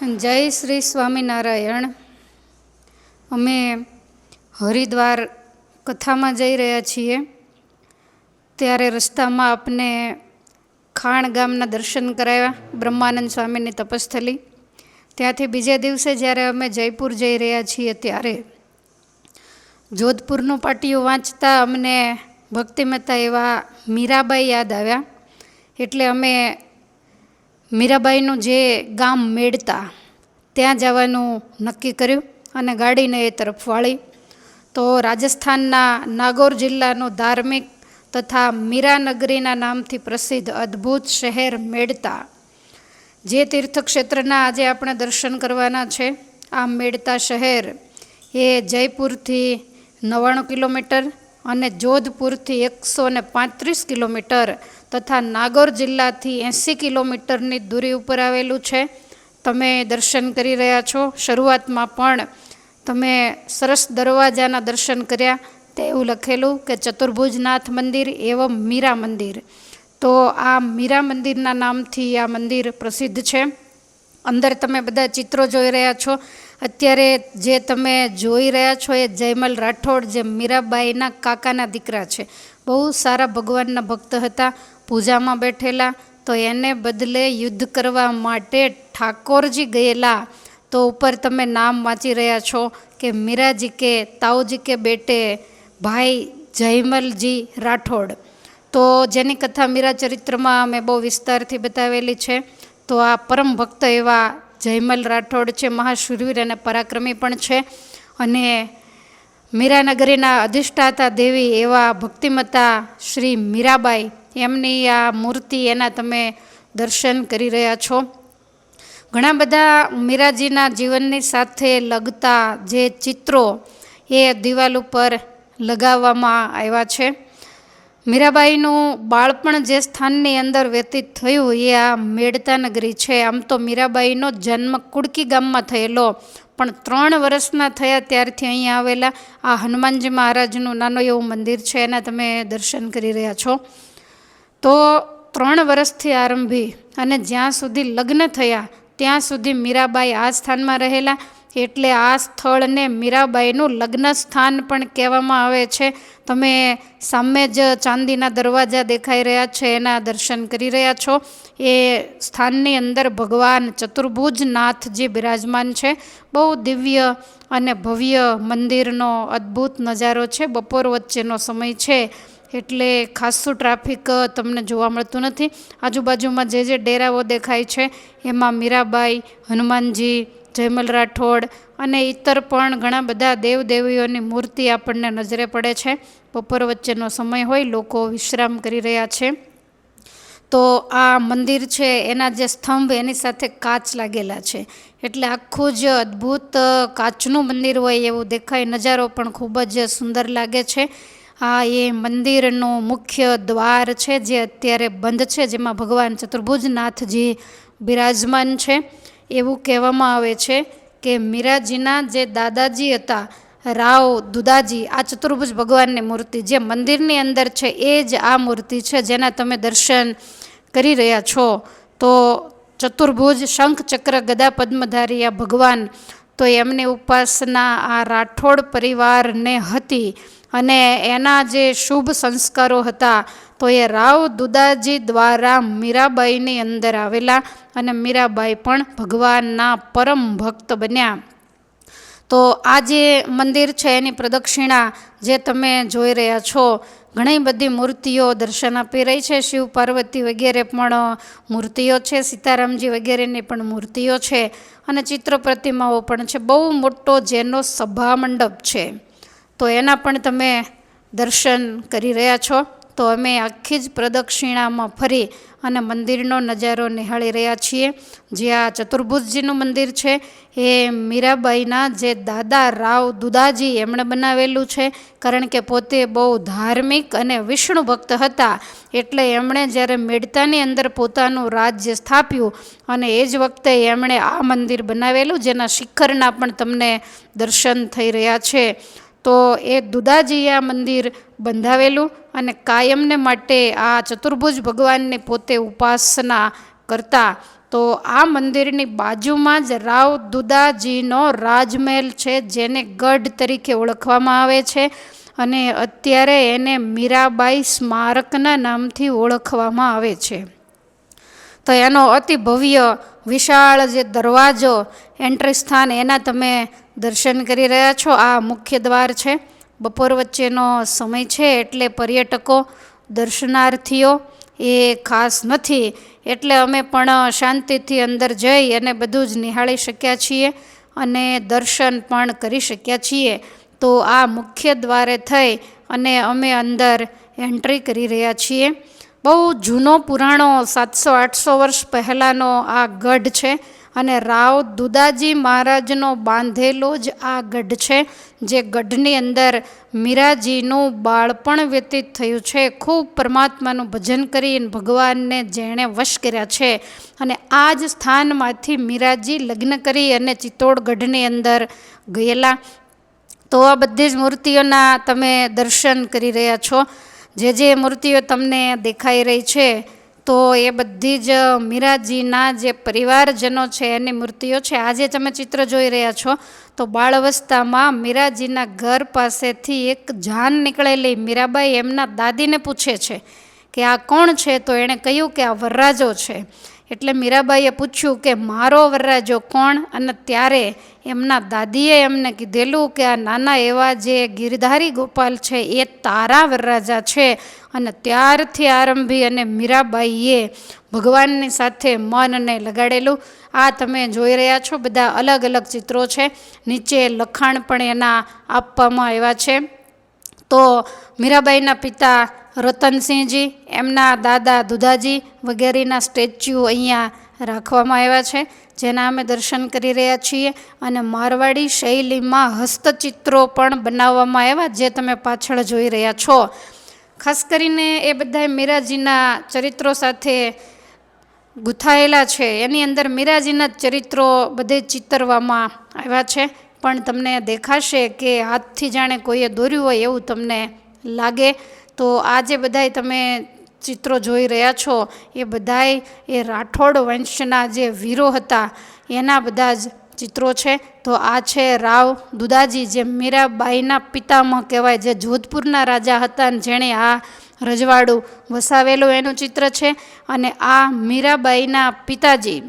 જય શ્રી સ્વામિનારાયણ. અમે હરિદ્વાર કથામાં જઈ રહ્યા છીએ. ત્યારે રસ્તામાં આપને ખાણ ગામના દર્શન કરાવ્યા બ્રહ્માનંદ સ્વામીની તપસ્થલી. ત્યાંથી બીજે દિવસે જ્યારે અમે જયપુર જઈ રહ્યા છીએ ત્યારે જોધપુરનું પાટિયું વાંચતા અમને ભક્તિમતા એવા મીરાબાઈ યાદ આવ્યા. એટલે અમે મીરાબાઈનું જે ગામ મેળતા ત્યાં જવાનું નક્કી કર્યું અને ગાડીને એ તરફ વાળી. તો રાજસ્થાનના નાગોર જિલ્લાનું ધાર્મિક તથા મીરાનગરીના નામથી પ્રસિદ્ધ અદ્ભુત શહેર મેળતા જે તીર્થક્ષેત્રના આજે આપણે દર્શન કરવાના છે, આ મેળતા શહેર એ જયપુરથી નવ્વાણું કિલોમીટર અને જોધપુરથી એકસો ને પાંત્રીસ કિલોમીટર તથા નાગોર જિલ્લાથી એંસી કિલોમીટરની દૂરી ઉપર આવેલું છે. તમે દર્શન કરી રહ્યા છો. શરૂઆતમાં પણ તમે સરસ દરવાજાના દર્શન કર્યા. તે એવું લખેલું કે ચતુર્ભુજનાથ મંદિર એવમ મીરા મંદિર. તો આ મીરા મંદિરના નામથી આ મંદિર પ્રસિદ્ધ છે. અંદર તમે બધા ચિત્રો જોઈ રહ્યા છો. અત્યારે જે તમે જોઈ રહ્યા છો એ જયમલ રાઠોડ જે મીરાબાઈના કાકાના દીકરા છે. બહુ સારા ભગવાનના ભક્ત હતા, પૂજામાં બેઠેલા, તો એને બદલે યુદ્ધ કરવા માટે ઠાકોરજી ગયેલા. તો ઉપર તમે નામ વાંચી રહ્યા છો કે મીરાજી કે તાઉજી કે બેટે ભાઈ જયમલજી રાઠોડ. તો જેની કથા મીરા ચરિત્રમાં મેં બહુ વિસ્તારથી બતાવેલી છે. તો આ પરમ ભક્ત એવા જયમલ રાઠોડ છે, મહાશુરવીર અને પરાક્રમી પણ છે. અને મીરાનગરીના અધિષ્ઠાતા દેવી એવા ભક્તિમતા શ્રી મીરાબાઈ, એમની આ મૂર્તિ એના તમે દર્શન કરી રહ્યા છો. ઘણા બધા મીરાજીના જીવનની સાથે લગતા જે ચિત્રો એ દિવાલ ઉપર લગાવવામાં આવ્યા છે. મીરાબાઈનું બાળપણ જે સ્થાનની અંદર વ્યતીત થયું, એ આ મેડતા નગરી છે. આમ તો મીરાબાઈનો જન્મ કુડકી ગામમાં થયેલો, પણ ત્રણ વર્ષના થયા ત્યારથી અહીંયા આવેલા આ હનુમાનજી મહારાજનું નાનું એવું મંદિર છે, એના તમે દર્શન કરી રહ્યા છો. તો ત્રણ વર્ષથી આરંભી અને જ્યાં સુધી લગ્ન થયા, ત્યાં સુધી મીરાબાઈ આ સ્થાનમાં રહેલા એટલે આ સ્થળને મીરાબાઈનું લગ્ન સ્થાન પણ કહેવામાં આવે છે. તમે સામે જ ચાંદીના દરવાજા દેખાઈ રહ્યા છે, એના દર્શન કરી રહ્યા છો. એ સ્થાનની અંદર ભગવાન ચતુર્ભુજનાથજી બિરાજમાન છે. બહુ દિવ્ય અને ભવ્ય મંદિરનો અદ્ભુત નજારો છે. બપોર વચ્ચેનો સમય છે એટલે ખાસું ટ્રાફિક તમને જોવા મળતું નથી. આજુબાજુમાં જે જે ડેરાઓ દેખાય છે, એમાં મીરાબાઈ, હનુમાનજી જયમલ રાઠોડ અને ઇતર પણ ઘણા બધા દેવદેવીઓની મૂર્તિ આપણને નજરે પડે છે. બપોર વચ્ચેનો સમય હોય, લોકો વિશ્રામ કરી રહ્યા છે. તો આ મંદિર છે, એના જે સ્તંભ એની સાથે કાચ લાગેલા છે. એટલે આખું જ અદ્ભુત કાચનું મંદિર હોય એવું દેખાય. નજારો પણ ખૂબ જ સુંદર લાગે છે. આ એ મંદિરનું મુખ્ય દ્વાર છે, જે અત્યારે બંધ છે, જેમાં ભગવાન ચતુર્ભુજનાથજી બિરાજમાન છે. એવું કહેવામાં આવે છે કે મીરાજીના જે દાદાજી હતા, રાવ દુદાજી, આ ચતુર્ભુજ ભગવાનની મૂર્તિ, જે મંદિરની અંદર છે, એ જ આ મૂર્તિ છે જેના તમે દર્શન કરી રહ્યા છો. તો ચતુર્ભુજ શંખ ચક્ર ગદા પદ્મધારી આ ભગવાન, તો એમની ઉપાસના આ રાઠોડ પરિવારને હતી અને એના જે શુભ સંસ્કારો હતા તો એ રાવ દુદાજી દ્વારા મીરાબાઈની અંદર આવેલા અને મીરાબાઈ પણ ભગવાનના પરમ ભક્ત બન્યા. તો આ જે મંદિર છે એની પ્રદક્ષિણા જે તમે જોઈ રહ્યા છો, ઘણી બધી મૂર્તિઓ દર્શન આપી રહી છે. શિવ પાર્વતી વગેરે પણ મૂર્તિઓ છે, સીતારામજી વગેરેની પણ મૂર્તિઓ છે અને ચિત્ર પ્રતિમાઓ પણ છે. બહુ મોટો જેનો સભા મંડપ છે. તો એના પણ તમે દર્શન કરી રહ્યા છો. તો અમે આખી જ પ્રદક્ષિણામાં ફરી અને મંદિરનો નજારો નિહાળી રહ્યા છીએ. જે આ ચતુર્ભુજજીનું મંદિર છે, એ મીરાબાઈના જે દાદા રાવ દુદાજી એમણે બનાવેલું છે, કારણ કે પોતે બહુ ધાર્મિક અને વિષ્ણુ ભક્ત હતા, એટલે એમણે જ્યારે મેડતાની અંદર પોતાનું રાજ્ય સ્થાપ્યું અને એ જ વખતે એમણે આ મંદિર બનાવેલું, જેના શિખરના પણ તમને દર્શન થઈ રહ્યા છે. તો એ દુદાજીએ આ મંદિર બંધાવેલું અને કાયમને માટે આ ચતુર્ભુજ ભગવાનની પોતે ઉપાસના કરતા. તો આ મંદિરની બાજુમાં જ રાવ દુદાજીનો રાજમહેલ છે, જેને ગઢ તરીકે ઓળખવામાં આવે છે અને અત્યારે એને મીરાબાઈ સ્મારકના નામથી ઓળખવામાં આવે છે. તો એનો અતિ ભવ્ય વિશાળ જે દરવાજો એન્ટ્રી સ્થાન, એના તમે દર્શન કરી રહ્યા છો. આ મુખ્ય દ્વાર છે. બપોર વચ્ચેનો સમય છે એટલે પર્યટકો, દર્શનાર્થીઓ એ ખાસ નથી. એટલે અમે પણ શાંતિથી અંદર જઈ અને બધું જ નિહાળી શક્યા છીએ અને દર્શન પણ કરી શક્યા છીએ. તો આ મુખ્ય દ્વારે થઈ અને અમે અંદર એન્ટ્રી કરી રહ્યા છીએ. બહુ જૂનો પુરાણો સાતસો, આઠસો વર્ષ પહેલાંનો આ ગઢ છે અને રાવ દુદાજી મહારાજનો બાંધેલો જ આ ગઢ છે, જે ગઢની અંદર મીરાજીનું બાળપણ વ્યતીત થયું છે. ખૂબ પરમાત્માનું ભજન કરી ભગવાનને જેણે વશ કર્યા છે અને આ જ સ્થાનમાંથી મીરાજી લગ્ન કરી અને ચિત્તોડગઢની અંદર ગયેલા. તો આ બધી જ મૂર્તિઓના તમે દર્શન કરી રહ્યા છો. જે જે મૂર્તિઓ તમને દેખાઈ રહી છે, તો એ બધી જ મીરાજીના જે પરિવારજનો છે, એની મૂર્તિઓ છે. આજે તમે ચિત્ર જોઈ રહ્યા છો, તો બાળ અવસ્થામાં મીરાજીના ઘર પાસેથી એક જાન નીકળેલી મીરાબાઈ એમના દાદીને પૂછે છે કે આ કોણ છે? તો એણે કહ્યું કે આ વરરાજો છે. એટલે મીરાબાઈએ પૂછ્યું કે, મારો વરરાજો કોણ? અને ત્યારે એમના દાદીએ એમને કીધેલું કે, આ નાના એવા જે ગિરધારી ગોપાલ છે, એ તારા વરરાજા છે. અને ત્યારથી આરંભી અને મીરાબાઈએ ભગવાનની સાથે મનને લગાડેલું. આ તમે જોઈ રહ્યા છો, બધા અલગ અલગ ચિત્રો છે. નીચે લખાણ પણ એના આપવામાં આવ્યા છે. તો મીરાબાઈના પિતા રતનસિંહજી, એમના દાદા દુધાજી વગેરેના સ્ટેચ્યુ અહીંયા રાખવામાં આવ્યા છે, જેના અમે દર્શન કરી રહ્યા છીએ અને મારવાડી શૈલીમાં હસ્તચિત્રો પણ બનાવવામાં આવ્યા જે તમે પાછળ જોઈ રહ્યા છો. ખાસ કરીને એ બધા મીરાજીના ચરિત્રો સાથે ગૂંથાયેલા છે. એની અંદર મીરાજીના ચરિત્રો બધે ચિતરવામાં આવ્યા છે. પણ તમને દેખાશે કે હાથથી જાણે કોઈએ દોર્યું હોય એવું તમને લાગે. તો આ જે બધાય તમે ચિત્રો જોઈ રહ્યા છો, એ બધાય એ રાઠોડ વંશના જે વીરો હતા, એના બધા જ ચિત્રો છે. તો આ છે રાવ દુદાજી, જે મીરાબાઈના પિતામહ કહેવાય, જે જોધપુરના રાજા હતા જેણે આ રજવાડું વસાવેલું, એનું ચિત્ર છે. અને આ મીરાબાઈના પિતાજી,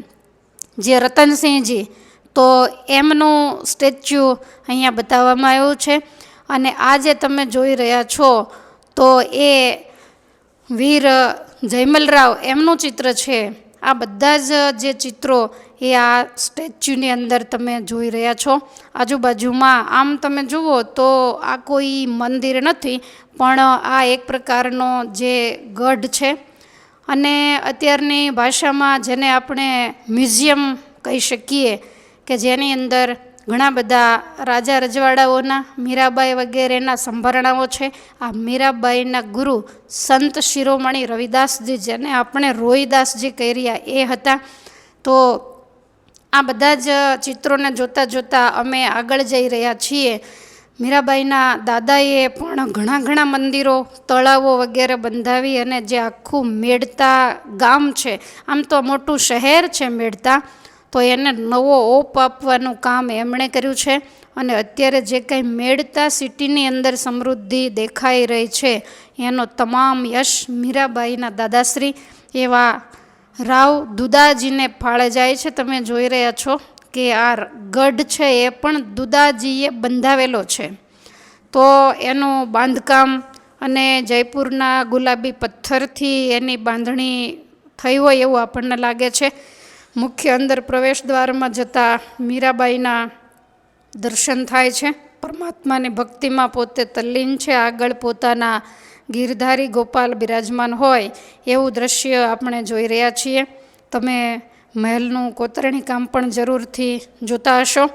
જે રતનસિંહજી, તો એમનું સ્ટેચ્યુ અહીંયા બતાવવામાં આવ્યું છે. અને આ જે તમે જોઈ રહ્યા છો તો એ વીર જયમલરાવ એમનું ચિત્ર છે. આ બધા જ જે ચિત્રો એ આ સ્ટેચ્યુની અંદર તમે જોઈ રહ્યા છો. આજુબાજુમાં આમ તમે જુઓ તો આ કોઈ મંદિર નથી, પણ આ એક પ્રકારનો જે ગઢ છે. અને અત્યારની ભાષામાં જેને આપણે મ્યુઝિયમ કહી શકીએ કે જેની અંદર ઘણા બધા રાજા રજવાડાઓના મીરાબાઈ વગેરેના સંભરણાઓ છે. આ મીરાબાઈના ગુરુ સંત શિરોમણી રવિદાસજી, જેને આપણે રોહિદાસજી કહી રહ્યા એ હતા. તો આ બધા જ ચિત્રોને જોતાં જોતાં અમે આગળ જઈ રહ્યા છીએ. મીરાબાઈના દાદાએ પણ ઘણા ઘણા મંદિરો, તળાવો વગેરે બંધાવી અને જે આખું મેળતા ગામ છે, આમ તો મોટું શહેર છે મેળતા તો એને નવો ઓપ આપવાનું કામ એમણે કર્યું છે અને અત્યારે જે કંઈ મેળતા સિટીની અંદર સમૃદ્ધિ દેખાઈ રહી છે, એનો તમામ યશ મીરાબાઈના દાદાશ્રી એવા રાવ દુદાજીને ફાળે જાય છે. તમે જોઈ રહ્યા છો કે આ ગઢ છે એ પણ દુદાજીએ બંધાવેલો છે. તો એનું બાંધકામ અને જયપુરના ગુલાબી પથ્થરથી એની બાંધણી થઈ હોય એવું આપણને લાગે છે. મુખ્ય અંદર પ્રવેશ દ્વારમાં જતાં મીરાબાઈના દર્શન થાય છે. પરમાત્માની ભક્તિમાં પોતે તલ્લીન છે. આગળ પોતાના ગીરધારી ગોપાલ બિરાજમાન હોય એવું દ્રશ્ય આપણે જોઈ રહ્યા છીએ. તમે મહેલનું કોતરણી કામ પણ જરૂરથી જોતા હશો.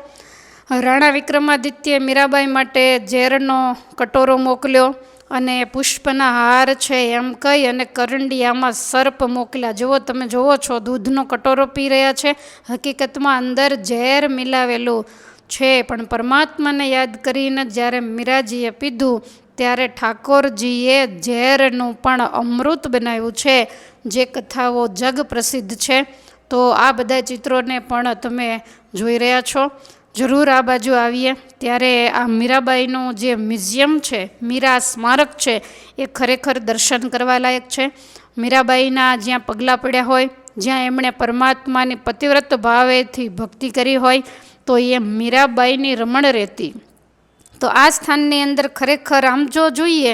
રાણા વિક્રમાદિત્ય મીરાબાઈ માટે ઝેરનો કટોરો મોકલ્યો અને પુષ્પના હાર છે એમ કહી અને કરંડિયામાં સર્પ મોકલ્યા. જુઓ, તમે જુઓ છો, દૂધનો કટોરો પી રહ્યા છે. હકીકતમાં અંદર ઝેર મિલાવેલું છે, પણ પરમાત્માને યાદ કરીને જ્યારે મીરાજીએ પીધું, ત્યારે ઠાકોરજીએ ઝેરનું પણ અમૃત બનાવ્યું છે, જે કથાઓ જગ પ્રસિદ્ધ છે. તો આ બધા ચિત્રોને પણ તમે જોઈ રહ્યા છો. જરૂર આ બાજુ આવીએ. ત્યારે આ મીરાબાઈનું જે મ્યુઝિયમ છે, મીરા સ્મારક છે, એ ખરેખર દર્શન કરવા લાયક છે. મીરાબાઈના જ્યાં પગલાં પડ્યા હોય, જ્યાં એમણે પરમાત્માની પતિવ્રત ભાવેથી ભક્તિ કરી હોય, તો એ મીરાબાઈની રમણ રહેતી. તો આ સ્થાનની અંદર ખરેખર આમ જો જોઈએ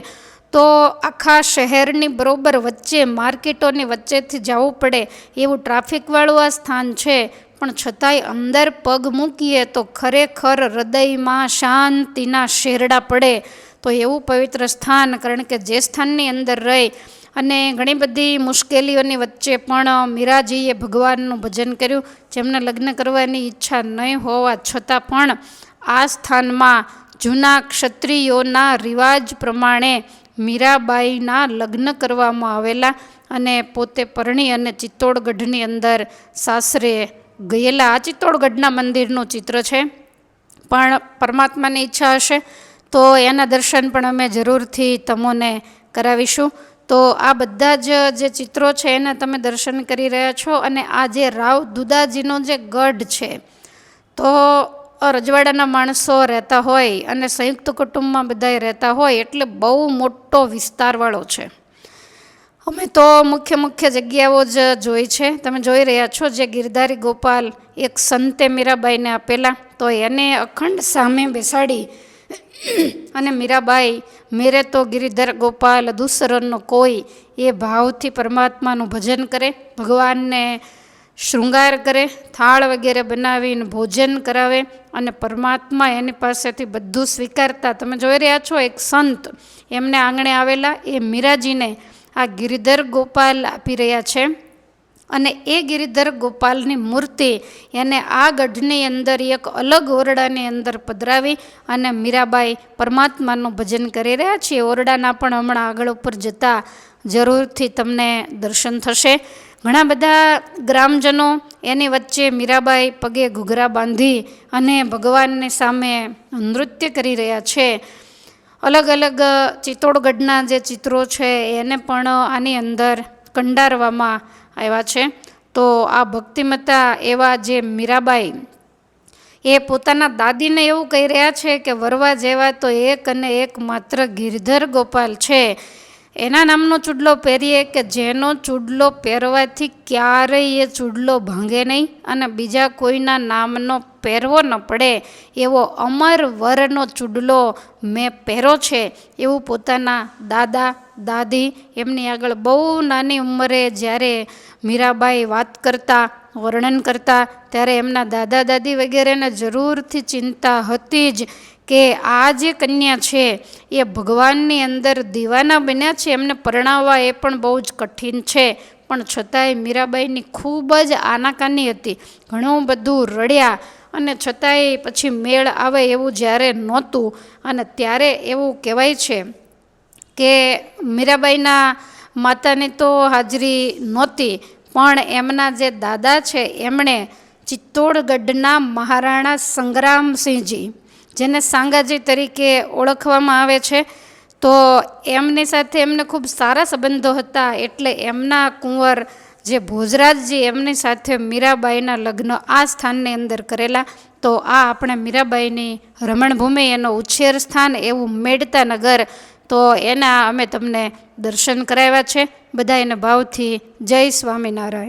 તો આખા શહેરની બરોબર વચ્ચે, માર્કેટોની વચ્ચેથી જવું પડે એવું ટ્રાફિકવાળું આ સ્થાન છે. પણ છતાંય અંદર પગ મૂકીએ તો ખરેખર હૃદયમાં શાંતિના શેરડા પડે. તો એવું પવિત્ર સ્થાન, કારણ કે જે સ્થાનની અંદર રહી અને ઘણી બધી મુશ્કેલીઓની વચ્ચે પણ મીરાજીએ ભગવાનનું ભજન કર્યું. જેમને લગ્ન કરવાની ઈચ્છા નહીં હોવા છતાં પણ આ સ્થાનમાં જૂના ક્ષત્રિયોના રિવાજ પ્રમાણે મીરાબાઈના લગ્ન કરવામાં આવેલા અને પોતે પરણી અને ચિત્તોડગઢની અંદર સાસરે ગયેલા. આ ચિત્તોડગઢના મંદિરનું ચિત્ર છે. પણ પરમાત્માની ઈચ્છા હશે તો એના દર્શન પણ અમે જરૂરથી તમોને કરાવીશું. તો આ બધા જ, જે ચિત્રો છે એના તમે દર્શન કરી રહ્યા છો અને આ જે રાવ દુદાજીનો જે ગઢ છે, તો રજવાડાના માણસો રહેતા હોય અને સંયુક્ત કુટુંબમાં બધાય રહેતા હોય એટલે બહુ મોટો વિસ્તારવાળો છે. અમે તો મુખ્ય મુખ્ય જગ્યાઓ જ જોઈ છે. તમે જોઈ રહ્યા છો જે ગિરધારી ગોપાલ એક સંતે મીરાબાઈને આપેલા. તો એને અખંડ સામે બેસાડી અને મીરાબાઈ, મેરે તો ગિરિધર ગોપાલ દુસરનો કોઈ એ ભાવથી પરમાત્માનું ભજન કરે. ભગવાનને શૃંગાર કરે, થાળ વગેરે બનાવીને ભોજન કરાવે અને પરમાત્મા એની પાસેથી બધું સ્વીકારતા. તમે જોઈ રહ્યા છો, એક સંત એમને આંગણે આવેલા, એ મીરાજીને આ ગિરિધર ગોપાલ આપી રહ્યા છે. અને એ ગિરિધર ગોપાલની મૂર્તિ એને આ ગઢની અંદર એક અલગ ઓરડાની અંદર પધરાવી અને મીરાબાઈ પરમાત્માનું ભજન કરી રહ્યા છે. ઓરડાના પણ હમણાં આગળ ઉપર જતાં જરૂરથી તમને દર્શન થશે. ઘણા બધા ગ્રામજનો એની વચ્ચે મીરાબાઈ પગે ઘૂઘરા બાંધી અને ભગવાનની સામે નૃત્ય કરી રહ્યા છે. અલગ અલગ ચિત્તોડગઢના જે ચિત્રો છે, એને પણ આની અંદર કંડારવામાં આવ્યા છે. તો આ ભક્તિમતા એવા જે મીરાબાઈ એ પોતાના દાદીને એવું કહી રહ્યા છે કે, વરવા જેવા તો એક અને એક માત્ર ગિરધર ગોપાલ છે. એના નામનો ચૂડલો પહેરીએ કે જેનો ચૂડલો પહેરવાથી ક્યારેય એ ચૂડલો ભાંગે નહીં અને બીજા કોઈના નામનો પહેરવો ન પડે એવો અમર વરનો ચૂડલો મેં પહેરો છે એવું પોતાના દાદા, દાદી એમની આગળ બહુ નાની ઉંમરે જ્યારે મીરાબાઈ વાત કરતા, વર્ણન કરતા, ત્યારે એમના દાદા, દાદી વગેરેને જરૂરથી ચિંતા હતી જ કે આ જે કન્યા છે, એ ભગવાનની અંદર દીવાના બન્યા છે, એમને પરણાવવા એ પણ બહુ જ કઠિન છે. પણ છતાંય મીરાબાઈની ખૂબ જ આનાકાની હતી. ઘણું બધું રડ્યા અને છતાંય પછી મેળ આવે એવું જ્યારે નહોતું અને ત્યારે એવું કહેવાય છે કે મીરાબાઈના માતાની તો હાજરી નહોતી, પણ એમના જે દાદા છે, એમણે ચિત્તોડગઢના મહારાણા સંગ્રામસિંહજી જેને સાંગાજી તરીકે ઓળખવામાં આવે છે, તો એમની સાથે એમને ખૂબ સારા સંબંધો હતા, એટલે એમના કુંવર જે ભોજરાજજી એમની સાથે મીરાબાઈના લગ્ન આ સ્થાનની અંદર કરેલા, તો આ આપણે મીરાબાઈની રમણભૂમિ, એનો ઉછેર સ્થાન એવું મેડતા નગર, તો એના અમે તમને દર્શન કરાવ્યા છે. બધા એને ભાવથી જય સ્વામિનારાયણ.